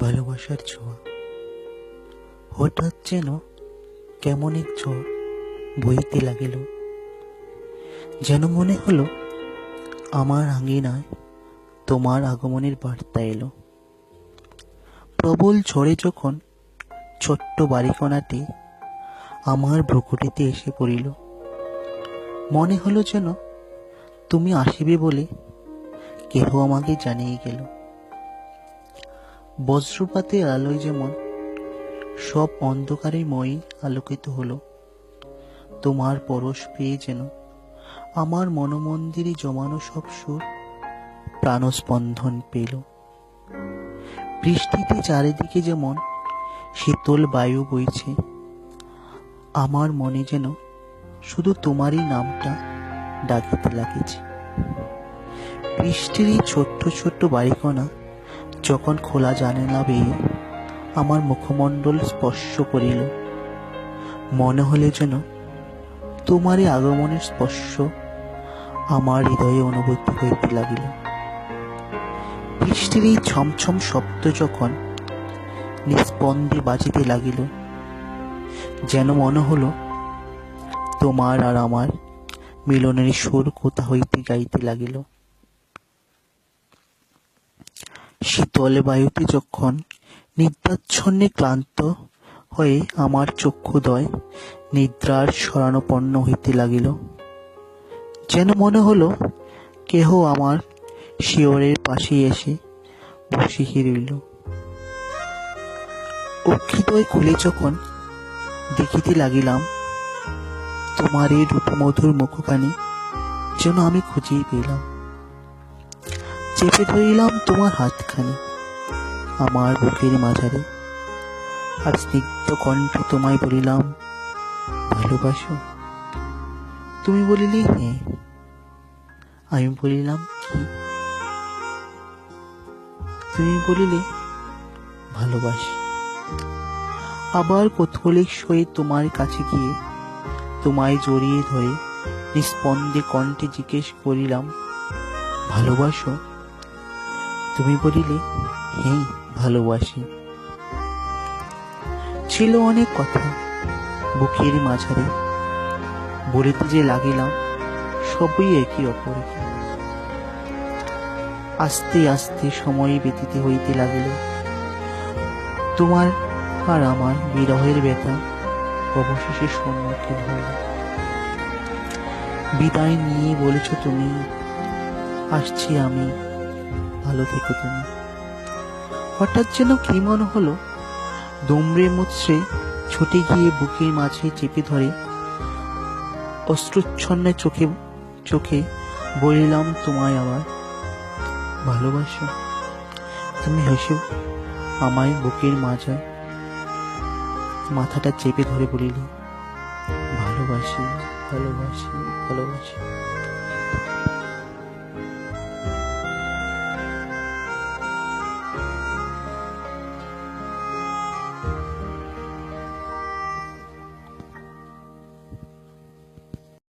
ভালোবাসার ছোঁয়া হঠাৎ যেন কেমন এক ঝড় বইতে লাগিল। যেন মনে হলো আমার আঙিনায় তোমার আগমনের বার্তা এলো। প্রবল ঝড়ে যখন ছোট্ট বাড়িকণাটি আমার ভ্রুকুটিতে এসে পড়িল, মনে হলো যেন তুমি আসিবে বলে কেহ আমাকে জানিয়ে গেল। বজ্রপাতের আলোয় যেমন সব অন্ধকারে মই আলোকিত হলো। তোমার পরশ পেয়ে যেন আমার মনোমন্দিরে জমানো সব সুর প্রাণস্পন্দন পেল। বৃষ্টিতে চারিদিকে যেমন শীতল বায়ু বইছে, আমার মনে যেন শুধু তোমারই নামটা ডাকিতে লাগেছে। বৃষ্টির এই ছোট্ট ছোট্ট বাড়িকণা যখন খোলা জানালা বেয়ে আমার মুখমণ্ডল স্পর্শ করিল। মনে হলে যেন তোমারই আগমনের স্পর্শ আমার হৃদয়ে অনুভূতি হইতে লাগিল। বৃষ্টির এই ছমছম শব্দ যখন নিস্পন্দে বাজিতে লাগিল, যেন মনে হলো তোমার আর আমার মিলনের সুর কোথা হইতে গাইতে লাগিল। শীতল বায়ুতে যখন নিদ্রাচ্ছন্নে ক্লান্ত হয়ে আমার চক্ষুদয় নিদ্রার শরণাপন্ন হইতে লাগিল। যেন মনে হলো কেহ আমার শিয়রের পাশে এসে বসিয়ে রইল অক্ষিদয় খুলে যখন দেখিতে লাগিলাম, তোমার এই রূপমধুর মুখখানি যেন আমি খুঁজেই পেলাম। চেপে ধরিলাম তোমার হাতখানি, আমার বুকের মাঝারে। আর স্নিগ্ধ কণ্ঠে তোমায় বলিলাম, ভালোবাসো? তুমি বলিলে হ্যাঁ। আমি বলিলাম, কি? তুমি বলিলে, ভালোবাসি। আবার কৌতূহলিক সহিত তোমার কাছে গিয়ে তোমায় জড়িয়ে ধরে নিস্পন্দে কণ্ঠে জিজ্ঞেস করিলাম, ভালোবাসো? তুমি বলিলে হ্যাঁ ভালোবাসি। ছিল অনেক কথা বুকের মাঝারে। বলিতে যে লাগিলাম, সবই একই অপরকে। আস্তে আস্তে সময় ব্যতীত হইতে লাগিল। তোমার আর আমার বিরহের ব্যথা অবশেষে সম্মুখীন হইল বিদায় নিয়ে বলেছ তুমি, আসছি আমি। ভালো থেকো তুমি। হঠাৎ যেন কি মনে হলো, দুমড়ে মুচড়ে ছুটে গিয়ে বুকের মাঝে চেপে ধরে অশ্রুচ্ছন্ন চোখে চোখে বলিলাম, তোমায় আবার ভালোবাসো। তুমি হেসো আমায় বুকের মাঝায় মাথাটা চেপে ধরে বলিল, ভালোবাসি ভালোবাসি ভালোবাসি।